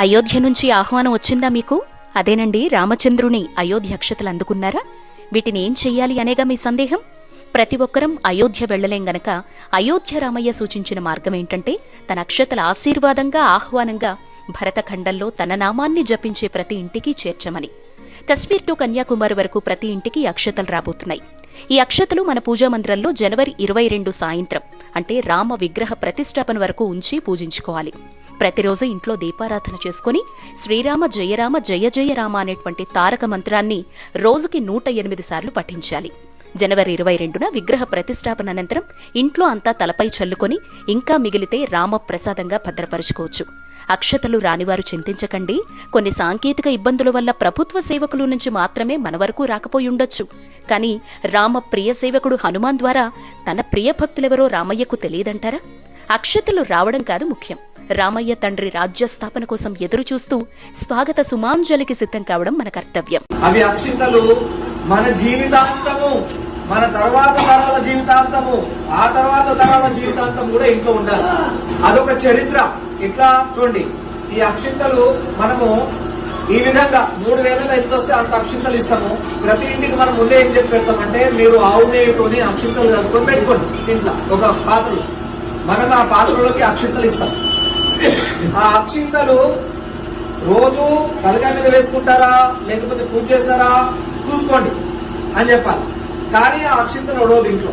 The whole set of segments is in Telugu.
అయోధ్య నుంచి ఆహ్వానం వచ్చిందా మీకు? అదేనండి రామచంద్రుని అయోధ్య అక్షతలు అందుకున్నారా? వీటిని ఏం చెయ్యాలి అనేగా మీ సందేహం? ప్రతి ఒక్కరం అయోధ్య వెళ్ళలేం గనక అయోధ్య రామయ్య సూచించిన మార్గం ఏంటంటే తన అక్షతల ఆశీర్వాదంగా ఆహ్వానంగా భరతఖండంలో తన నామాన్ని జపించే ప్రతి ఇంటికి చేర్చమని. కశ్మీర్ టు కన్యాకుమారి వరకు ప్రతి ఇంటికి అక్షతలు రాబోతున్నాయి. ఈ అక్షతలు మన పూజా మందిరంలో జనవరి ఇరవై రెండు సాయంత్రం అంటే రామ విగ్రహ ప్రతిష్టాపన వరకు ఉంచి పూజించుకోవాలి. ప్రతిరోజు ఇంట్లో దీపారాధన చేసుకుని శ్రీరామ జయరామ జయ జయ రామ అనేటువంటి తారక మంత్రాన్ని రోజుకి నూట ఎనిమిది సార్లు పఠించాలి. జనవరి ఇరవై రెండున విగ్రహ ప్రతిష్టాపన అనంతరం ఇంట్లో అంతా తలపై చల్లుకొని ఇంకా మిగిలితే రామ ప్రసాదంగా భద్రపరుచుకోవచ్చు. అక్షతలు రానివారు చింతించకండి. కొన్ని సాంకేతిక ఇబ్బందుల వల్ల ప్రభుత్వ సేవకుల నుంచి మాత్రమే మన వరకు రాకపోయి ఉండొచ్చు. కానీ రామ ప్రియ సేవకుడు హనుమాన్ ద్వారా తన ప్రియ భక్తులెవరో రామయ్యకు తెలియదంటారా? అక్షతలు రావడం కాదు ముఖ్యం. రామయ్య తండ్రి రాజ్యస్థాపన కోసం ఎదురు చూస్తూ స్వాగత సుమాంజలికి సిద్ధం కావడం మన కర్తవ్యం. అవి అక్షింతలు మన జీవితాంతము మన తర్వాత తరాల జీవితాంతము ఆ తర్వాత తరాల జీవితాంతం కూడా ఇంట్లో ఉండాలి. అదొక చరిత్ర. ఇట్లా చూడండి ఈ అక్షింతలు మనము ఈ విధంగా మూడు వేలలో ఎంత వస్తే అంత అక్షింతలు ఇస్తాము. ప్రతి ఇంటికి మనం ముందే ఏం చెప్పి పెడతామంటే మీరు ఆవు అక్షింతలు కలుపుకొని పెట్టుకోండి. ఇంట్లో ఒక పాత్రలో. మనం ఆ పాత్రలోకి అక్షింతలు ఇస్తాం. ఆ అక్షింతలు రోజు తలకాయ మీద వేసుకుంటారా లేకపోతే పూజ చేస్తారా? చూసుకోండి అని చెప్పాలి. కానీ ఆ అక్షింతలు ఒడవదు ఇంట్లో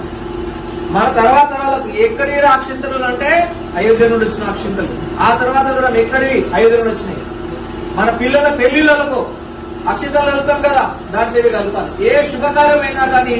మన తర్వాత తరాలకు ఎక్కడి అక్షింతలు అంటే అయోధ్య నుండి వచ్చిన అక్షింతలు. ఆ తర్వాత కూడా ఎక్కడివి? అయోధ్య నుండి వచ్చినాయి. మన పిల్లల పెళ్ళిళ్ళకు అక్షింతలు కలుపుతాం కదా దాంట్లో ఇవి కలుపాలి. ఏ శుభకార్యమైనా కానీ